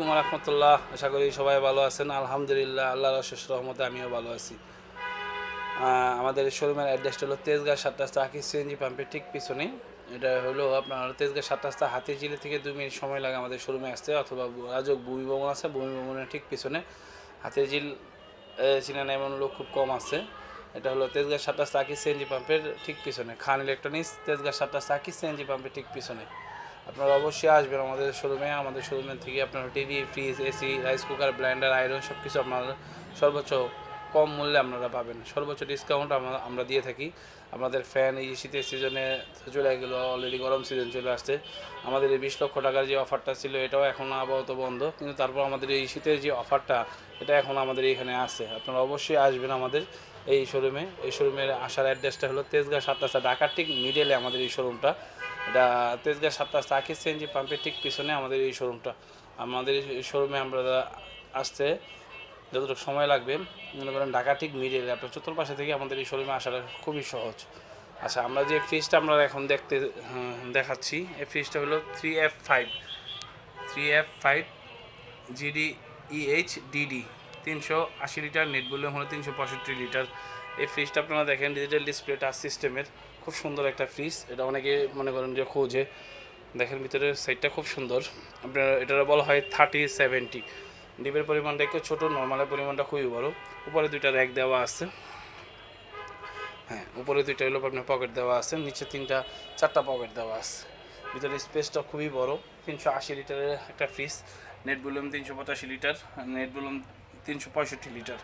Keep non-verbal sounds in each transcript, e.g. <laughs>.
আলাইকুম রহমতুল্লাহ। আশা করি সবাই ভালো আছেন। আলহামদুলিল্লাহ, আল্লাহর অশেষ রহমতে আমিও ভালো আছি। আমাদের শোরুমের অ্যাড্রেসটা হলো তেজগাঁ সাত রাস্তা আকিস সিএনজি পাম্পের ঠিক পিছনে এটা হলো আপনার তেজগাঁ সাত রাস্তা হাতিঝিলি থেকে দুই মিনিট সময় লাগে আমাদের শোরুমে আসতে, অথবা রাজক ভূমি ভবন আছে, ভূমি ভবনের ঠিক পিছনে। হাতিঝিল চিনেন এমন লোক খুব কম আছে। এটা হলো তেজগাঁ সাত রাস্তা আকিস সিএনজি পাম্পের ঠিক পিছনে। খান ইলেকট্রনিক্স, তেজগাঁ সাত রাস্তা আকিস সিএনজি পাম্পের ঠিক পিছনে। আপনারা অবশ্যই আসবেন আমাদের শোরুমে আমাদের শোরুমের থেকে আপনারা TV fridge AC rice cooker blender iron সব কিছু আপনারা সর্বোচ্চ কম মূল্যে আপনারা পাবেন। সর্বোচ্চ ডিসকাউন্ট আমরা আমরা দিয়ে থাকি। আমাদের ফ্যান এই শীতের সিজনে চলে গেলো অলরেডি গরম সিজন চলে আসছে। আমাদের এই বিশ লক্ষ টাকার যে অফারটা ছিল, এটাও এখন আপাতত বন্ধ। কিন্তু তারপর আমাদের এই শীতের যে অফারটা এটা এখন আমাদের এখানে আছে। আপনারা অবশ্যই আসবেন আমাদের এই শোরুমে এই শোরুমের আসার অ্যাড্রেসটা হলো তেজগাঁ সাতটা ঢাকার ঠিক মিডলে আমাদের এই শোরুমটা এটা তেজগাঁ সাতটা আকিস সিএনজি পাম্পের ঠিক পিছনে আমাদের এই শোরুমটা আমাদের এই শোরুমে আমরা আসতে যতটুকু সময় লাগবে মনে করেন ঢাকা ঠিক মিডিয়ে আপনার চতুর্পাশে থেকে আমাদের এই শোরুমে আসাটা খুবই সহজ। আচ্ছা আমরা যে ফ্রিজটা আমরা এখন দেখতে হ্যাঁ, দেখাচ্ছি এই ফ্রিজটা হলো three F five three F five GD EH DD তিনশো আশি লিটার নেট বললে হলো তিনশো পঁয়ষট্টি লিটার। এই ফ্রিজটা আপনারা দেখেন ডিজিটাল ডিসপ্লে টাচ সিস্টেমের খুব সুন্দর একটা ফ্রিজ এটা অনেকে মনে করেন যে, খোঁজে দেখেন ভিতরে সাইডটা খুব সুন্দর। আপনার এটা বলা হয় থার্টি সেভেন্টি ডিপের পরিমাণটা একটু ছোটো নর্মালের পরিমাণটা খুবই বড়। উপরে দুইটা র্যাক দেওয়া আছে। হ্যাঁ উপরে দুইটা হলো আপনার পকেট দেওয়া আছে। নিচে তিনটা, চারটা পকেট দেওয়া আছে। ভিতরে স্পেসটা খুবই বড়। তিনশো আশি লিটারের একটা ফ্রিজ নেট ভলিউম তিনশো পঁচাশি লিটার। নেট ভলিউম তিনশো পঁয়ষট্টি লিটার।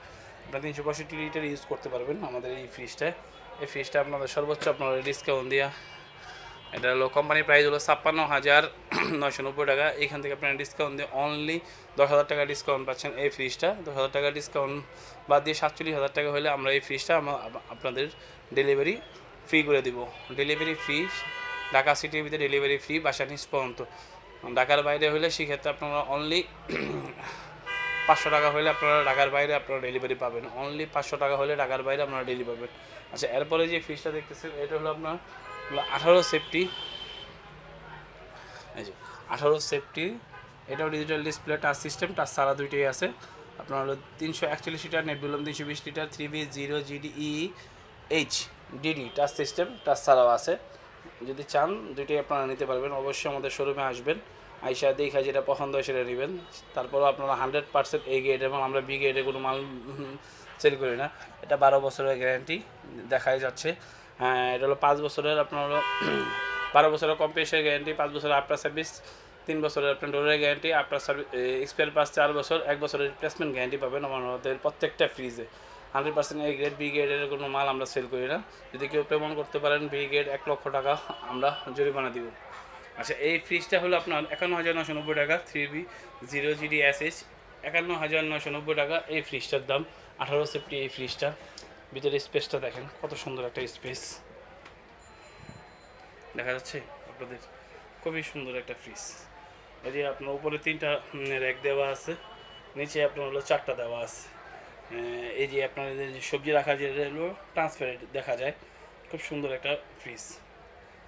আপনারা তিনশো পঁয়ষট্টি লিটার ইউজ করতে পারবেন আমাদের এই ফ্রিজটায় এই ফ্রিজটা আপনাদের সর্বোচ্চ আপনারা ডিসকাউন্ট দিয়া? এটা হলো কোম্পানির প্রাইস হলো ছাপ্পান্ন হাজার নয়শো নব্বই টাকা। এখান থেকে আপনারা ডিসকাউন্ট দিয়ে অনলি দশ হাজার টাকা ডিসকাউন্ট পাচ্ছেন এই ফ্রিজটা দশ হাজার টাকা ডিসকাউন্ট বাদ দিয়ে সাতচল্লিশ হাজার টাকা হলে আমরা এই ফ্রিজটা আপনাদের ডেলিভারি ফ্রি করে দিব। ডেলিভারি ফ্রি ঢাকা সিটির ভিতরে ডেলিভারি ফ্রি বাসা নিচ পর্যন্ত। ঢাকার বাইরে হলে সেক্ষেত্রে আপনারা অনলি পাঁচশো টাকা হলে আপনারা ঢাকার বাইরে আপনারা ডেলিভারি পাবেন। অনলি পাঁচশো টাকা হলে ঢাকার বাইরে আপনারা ডেলিভারি পাবেন। আচ্ছা এরপরে যে ফ্রিজটা দেখতেছেন, এটা হলো আপনার আঠারো সেফটি আঠারো সেফটি এটাও digital display touch system touch সারা দুইটাই আছে। আপনার হলো তিনশো একচল্লিশ লিটার নেট বিলম তিনশো বিশ litre three B zero GD E H DD touch system touch ছাড়াও আছে। যদি চান, দুইটাই আপনারা নিতে পারবেন। অবশ্যই আমাদের শোরুমে আসবেন। আইসা দেখা যেটা পছন্দ হয় সেটা নেবেন। তারপরও আপনারা হান্ড্রেড পার্সেন্ট এই গেট এবং আমরা বি গেটে কোনো মাল <laughs> সেল করি না। এটা বারো বছরের গ্যারান্টি দেখাই যাচ্ছে। হ্যাঁ এটা হলো পাঁচ বছরের আপনার <clears throat> বারো বছরের কম্পিউটার গ্যারান্টি পাঁচ বছরের আফটার সার্ভিস তিন বছরের আপনার ডোরের গ্যারান্টি আফটার সার্ভিস এক্সপায়ার পাস চার বছর, এক বছরের রিপ্লেসমেন্ট গ্যারান্টি পাবেন আমাদের প্রত্যেকটা ফ্রিজে হান্ড্রেড পার্সেন্ট এই গ্রেড বি গ্রেডের কোনো মাল আমরা সেল করি না। যদি কেউ পেমেন্ট করতে পারেন বি গ্রেড এক লক্ষ টাকা আমরা জরিমানা দিব। আচ্ছা এই ফ্রিজটা হলো আপনার একান্ন হাজার নশো নব্বই টাকা three B zero GD S H একান্ন হাজার নশো নব্বই টাকা, এই ফ্রিজটার দাম, আঠারো সেফটি এই ফ্রিজটা। ভিতরে স্পেসটা দেখেন, কত সুন্দর একটা স্পেস। দেখা যাচ্ছে আপনাদের খুবই সুন্দর একটা ফ্রিজ এই যে আপনার উপরে তিনটা র্যাক দেওয়া আছে, নিচে আপনার হলো চারটা দেওয়া আছে। এই যে আপনার সবজি রাখা যে ট্রান্সপারেন্ট দেখা যায়, খুব সুন্দর একটা ফ্রিজ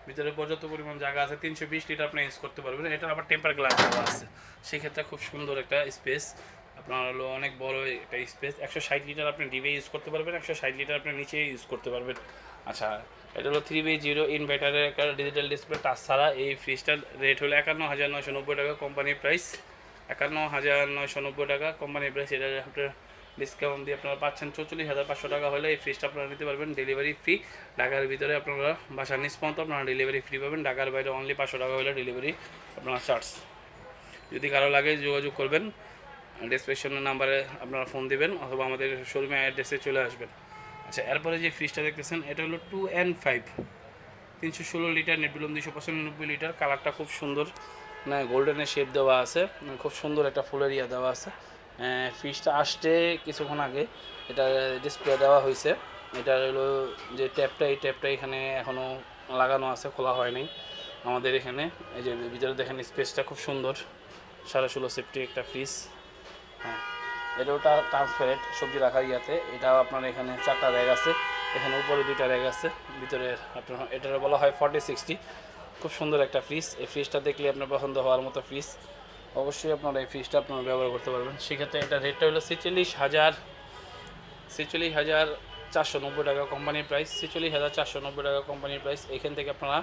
ভিতরে পর্যাপ্ত পরিমাণ জায়গা আছে, তিনশো বিশ লিটার আপনি ইউজ করতে পারবেন। এটা আবার টেম্পার গ্লাস দেওয়া আছে। সেক্ষেত্রে খুব সুন্দর একটা স্পেস আপনার হলো অনেক বড় একটা স্পেস একশো ষাট লিটার আপনি ডিবে ইউজ করতে পারবেন, একশো ষাট লিটার আপনি নিচে ইউজ করতে পারবেন। আচ্ছা এটা হলো থ্রি বি জিরো ইনভার্টারের একটা ডিজিটাল ডিসপ্লে টাচ ছাড়া এই ফ্রিজটার রেট হলো একান্ন হাজার নয়শো নব্বই টাকা কোম্পানির প্রাইস একান্ন হাজার নয়শো নব্বই টাকা কোম্পানির প্রাইস এটা আপনার ডিসকাউন্ট দিয়ে আপনারা পাচ্ছেন চৌচল্লিশ হাজার পাঁচশো টাকা হলে এই ফ্রিজটা আপনারা নিতে পারবেন ডেলিভারি ফ্রি ঢাকার ভিতরে আপনারা বাসার নিচ পর্যন্ত আপনারা ডেলিভারি ফ্রি পাবেন, ঢাকার বাইরে অনলি পাঁচশো টাকা হলে ডেলিভারি আপনারা চার্জ যদি কারও লাগে যোগাযোগ করবেন ডিসক্রিপশনের নাম্বারে আপনারা ফোন দিবেন, অথবা আমাদের শোরুমে অ্যাড্রেসে চলে আসবেন। আচ্ছা এরপরে যে ফ্রিজটা দেখতেছেন, এটা হলো টু এন ফাইভ তিনশো ষোলো লিটার নেট বিলম দুশো পঁচানব্বই লিটার। কালারটা খুব সুন্দর, না গোল্ডেনের শেপ দেওয়া আছে খুব সুন্দর একটা ফুলের ইয়া দেওয়া আছে। ফ্রিজটা আসতে কিছুক্ষণ আগে। এটা ডিসপ্লে দেওয়া হয়েছে। এটা হলো যে ট্যাপটা এই ট্যাপটা এখানে এখনও লাগানো আছে, খোলা হয় নাই আমাদের এখানে। এই যে ভিতরে দেখেন স্পেসটা খুব সুন্দর। সাড়ে ষোলো সেফটি একটা ফ্রিজ হ্যাঁ এটাও ট্রান্সপারেন্ট সবজি রাখার ইয়াতে। এটাও আপনার এখানে চারটা র্যাক আছে। এখানে উপরে দুইটা র্যাক আছে। ভিতরে আপনার এটার বলা হয় ফর্টি সিক্সটি খুব সুন্দর একটা ফ্রিজ এই ফ্রিজটা দেখলে আপনার পছন্দ হওয়ার মতো ফ্রিজ অবশ্যই আপনারা এই ফ্রিজটা আপনারা ব্যবহার করতে পারবেন। সেক্ষেত্রে এটা রেটটা হলো ছেচল্লিশ হাজার ছেচল্লিশ হাজার চারশো নব্বই টাকা কোম্পানির প্রাইস ছেচল্লিশ হাজার চারশো নব্বই টাকা কোম্পানির প্রাইস এখান থেকে আপনারা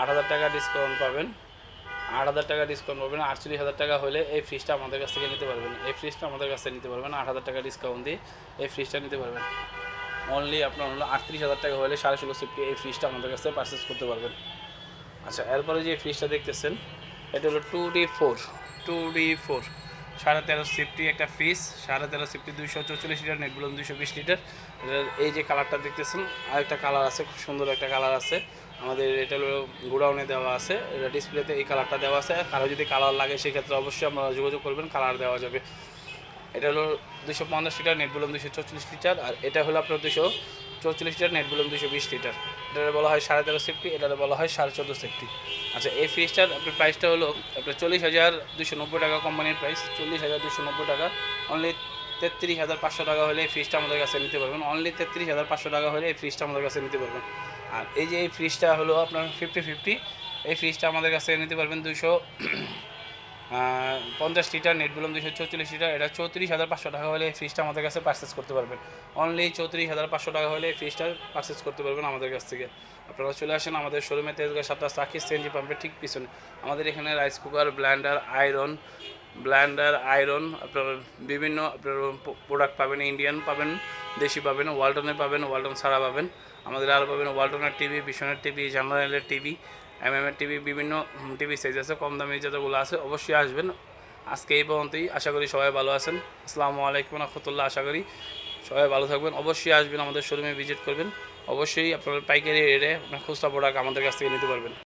আট হাজার টাকা ডিসকাউন্ট পাবেন। আট হাজার টাকা ডিসকাউন্ট পাবেন। আটচল্লিশ হাজার টাকা হলে এই ফ্রিজটা আমাদের কাছ থেকে নিতে পারবেন। এই ফ্রিজটা আমাদের কাছ থেকে নিতে পারবেন। আট হাজার টাকা ডিসকাউন্ট দিয়ে এই ফ্রিজটা নিতে পারবেন। অনলি আপনার হলো আটত্রিশ হাজার টাকা হলে সাড়ে ষোলো সিফটি এই ফ্রিজটা আমাদের কাছ থেকে পারচেস করতে পারবেন। আচ্ছা এরপরে যে ফ্রিজটা দেখতেছেন এটা হলো two D four two D four সাড়ে তেরো সিফটি একটা ফ্রিজ সাড়ে তেরো সিফটি দুইশো চৌচল্লিশ লিটার নেট দুইশো বিশ লিটার এই যে কালারটা দেখতেছেন, আরেকটা কালার আছে, খুব সুন্দর একটা কালার আছে। আমাদের এটা হলো গোডাউনে দেওয়া আছে, এটা ডিসপ্লেতে এই কালারটা দেওয়া আছে। কারও যদি কালার লাগে, সেক্ষেত্রে অবশ্যই আপনারা যোগাযোগ করবেন কালার দেওয়া যাবে। এটা হলো দুশো পঞ্চাশ লিটার নেট বলুন দুশো চৌচল্লিশ লিটার আর এটা হলো আপনার দুশো চৌচল্লিশ লিটার নেট বলুন দুশো বিশ লিটার। এটা বলা হয় সাড়ে তেরো সেফটি এটা বলা হয় সাড়ে চোদ্দ সেফটি আচ্ছা এই ফ্রিজটার আপনার প্রাইসটা হলো আপনার চল্লিশ হাজার দুশো নব্বই টাকা কোম্পানির প্রাইস চল্লিশ হাজার দুশো নব্বই টাকা। অনলি তেত্রিশ হাজার পাঁচশো টাকা হলে এই ফ্রিজটা আমাদের কাছে নিতে পারবেন। অনলি তেত্রিশ হাজার পাঁচশো টাকা হলে এই ফ্রিজটা আমাদের কাছে নিতে পারবেন। আর এই যে এই ফ্রিজটা হলো আপনার ফিফটি ফিফটি এই ফ্রিজটা আমাদের কাছে নিতে পারবেন দুশো পঞ্চাশ লিটার নেট বলুন দুশো চৌচল্লিশ লিটার, এটা চৌত্রিশ হাজার পাঁচশো টাকা হলে ফ্রিজটা আমাদের কাছে পারচেস করতে পারবেন। অনলি চৌত্রিশ হাজার পাঁচশো টাকা হলে ফ্রিজটা পারচেস করতে পারবেন আমাদের কাছ থেকে। আপনারা চলে আসেন আমাদের শোরুমে তেজগাঁ, সাতটা সাকিস সিএনজি পাম্পের ঠিক পিছনে। আমাদের এখানে rice cooker blender iron blender iron আপনার বিভিন্ন আপনার প্রোডাক্ট পাবেন ইন্ডিয়ান পাবেন, দেশি পাবেন ওয়ালটনের পাবেন ওয়ালটন ছাড়া পাবেন। আমাদের আরও পাবেন ওয়ালটনের টিভি বিশনের টিভি জার্নালের টিভি এম এম টিভি বিভিন্ন টিভি সাইজ আছে, কম দামি যতগুলো আছে অবশ্যই আসবেন। আজকে এই পর্যন্তই, আশা করি সবাই ভালো আছেন। আসসালামু আলাইকুম রহমতুল্লাহ, আশা করি সবাই ভালো থাকবেন। অবশ্যই আসবেন আমাদের শোরুমে ভিজিট করবেন। অবশ্যই আপনার পাইকারি রেটে আপনার খুচরা প্রোডাক্ট আমাদের কাছ থেকে নিতে পারবেন।